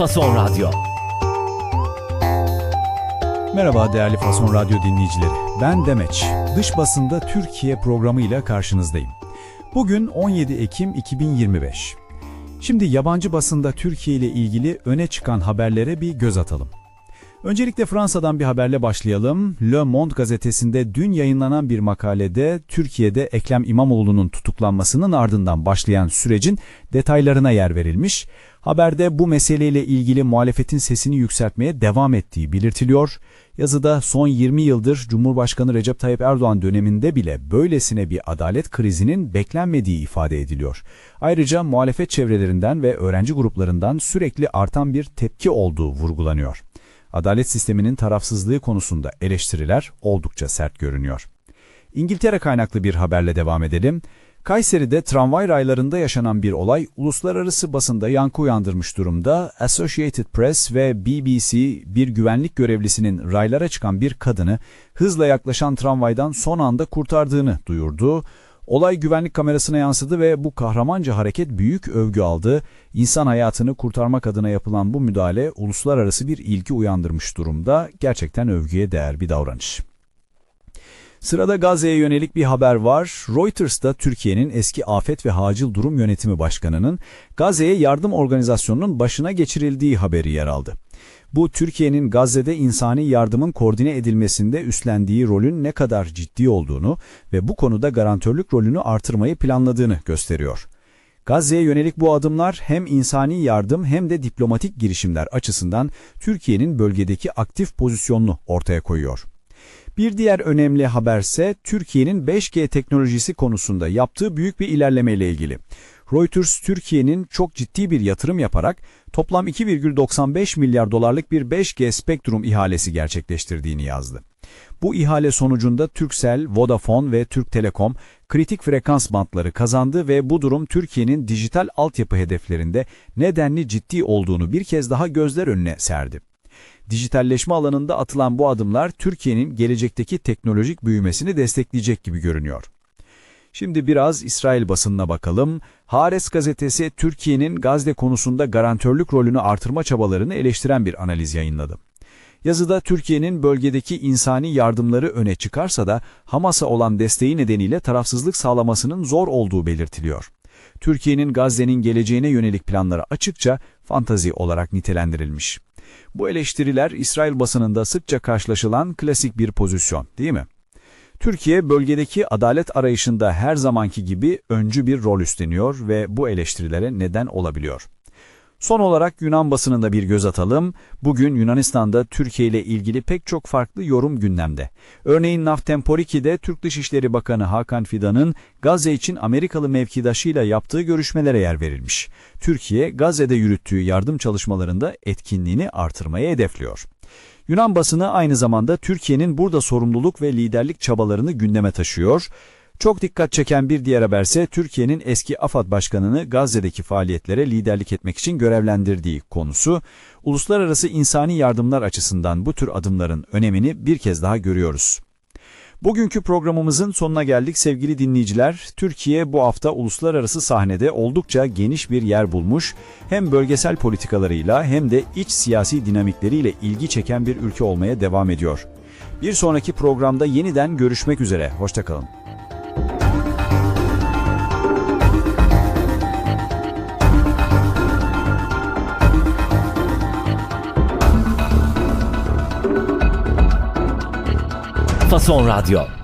Fason Radyo. Merhaba değerli Fason Radyo dinleyicileri. Ben Demeç. Dış basında Türkiye programıyla karşınızdayım. Bugün 17 Ekim 2025. Şimdi yabancı basında Türkiye ile ilgili öne çıkan haberlere bir göz atalım. Öncelikle Fransa'dan bir haberle başlayalım. Le Monde gazetesinde dün yayınlanan bir makalede Türkiye'de Ekrem İmamoğlu'nun tutuklanmasının ardından başlayan sürecin detaylarına yer verilmiş. Haberde bu meseleyle ilgili muhalefetin sesini yükseltmeye devam ettiği belirtiliyor. Yazıda son 20 yıldır Cumhurbaşkanı Recep Tayyip Erdoğan döneminde bile böylesine bir adalet krizinin beklenmediği ifade ediliyor. Ayrıca muhalefet çevrelerinden ve öğrenci gruplarından sürekli artan bir tepki olduğu vurgulanıyor. Adalet sisteminin tarafsızlığı konusunda eleştiriler oldukça sert görünüyor. İngiltere kaynaklı bir haberle devam edelim. Kayseri'de tramvay raylarında yaşanan bir olay uluslararası basında yankı uyandırmış durumda. Associated Press ve BBC bir güvenlik görevlisinin raylara çıkan bir kadını hızla yaklaşan tramvaydan son anda kurtardığını duyurdu. Olay güvenlik kamerasına yansıdı ve bu kahramanca hareket büyük övgü aldı. İnsan hayatını kurtarmak adına yapılan bu müdahale uluslararası bir ilgi uyandırmış durumda. Gerçekten övgüye değer bir davranış. Sırada Gazze'ye yönelik bir haber var. Reuters'ta Türkiye'nin eski Afet ve Hacil Durum Yönetimi Başkanı'nın Gazze'ye yardım organizasyonunun başına geçirildiği haberi yer aldı. Bu Türkiye'nin Gazze'de insani yardımın koordine edilmesinde üstlendiği rolün ne kadar ciddi olduğunu ve bu konuda garantörlük rolünü artırmayı planladığını gösteriyor. Gazze'ye yönelik bu adımlar hem insani yardım hem de diplomatik girişimler açısından Türkiye'nin bölgedeki aktif pozisyonunu ortaya koyuyor. Bir diğer önemli haberse Türkiye'nin 5G teknolojisi konusunda yaptığı büyük bir ilerlemeyle ilgili. Reuters, Türkiye'nin çok ciddi bir yatırım yaparak toplam 2,95 milyar dolarlık bir 5G spektrum ihalesi gerçekleştirdiğini yazdı. Bu ihale sonucunda Turkcell, Vodafone ve Türk Telekom kritik frekans bantları kazandı ve bu durum Türkiye'nin dijital altyapı hedeflerinde nedenli ciddi olduğunu bir kez daha gözler önüne serdi. Dijitalleşme alanında atılan bu adımlar Türkiye'nin gelecekteki teknolojik büyümesini destekleyecek gibi görünüyor. Şimdi biraz İsrail basınına bakalım. Haaretz gazetesi Türkiye'nin Gazze konusunda garantörlük rolünü artırma çabalarını eleştiren bir analiz yayınladı. Yazıda Türkiye'nin bölgedeki insani yardımları öne çıkarsa da Hamas'a olan desteği nedeniyle tarafsızlık sağlamasının zor olduğu belirtiliyor. Türkiye'nin Gazze'nin geleceğine yönelik planları açıkça fantazi olarak nitelendirilmiş. Bu eleştiriler İsrail basınında sıkça karşılaşılan klasik bir pozisyon, değil mi? Türkiye bölgedeki adalet arayışında her zamanki gibi öncü bir rol üstleniyor ve bu eleştirilere neden olabiliyor. Son olarak Yunan basınında bir göz atalım. Bugün Yunanistan'da Türkiye ile ilgili pek çok farklı yorum gündemde. Örneğin Naftemporikide Türk Dışişleri Bakanı Hakan Fidan'ın Gazze için Amerikalı mevkidaşıyla yaptığı görüşmelere yer verilmiş. Türkiye, Gazze'de yürüttüğü yardım çalışmalarında etkinliğini artırmaya hedefliyor. Yunan basını aynı zamanda Türkiye'nin burada sorumluluk ve liderlik çabalarını gündeme taşıyor. Çok dikkat çeken bir diğer haberse Türkiye'nin eski AFAD Başkanı'nı Gazze'deki faaliyetlere liderlik etmek için görevlendirdiği konusu. Uluslararası insani yardımlar açısından bu tür adımların önemini bir kez daha görüyoruz. Bugünkü programımızın sonuna geldik sevgili dinleyiciler. Türkiye bu hafta uluslararası sahnede oldukça geniş bir yer bulmuş. Hem bölgesel politikalarıyla hem de iç siyasi dinamikleriyle ilgi çeken bir ülke olmaya devam ediyor. Bir sonraki programda yeniden görüşmek üzere. Hoşçakalın. Fason Radyo.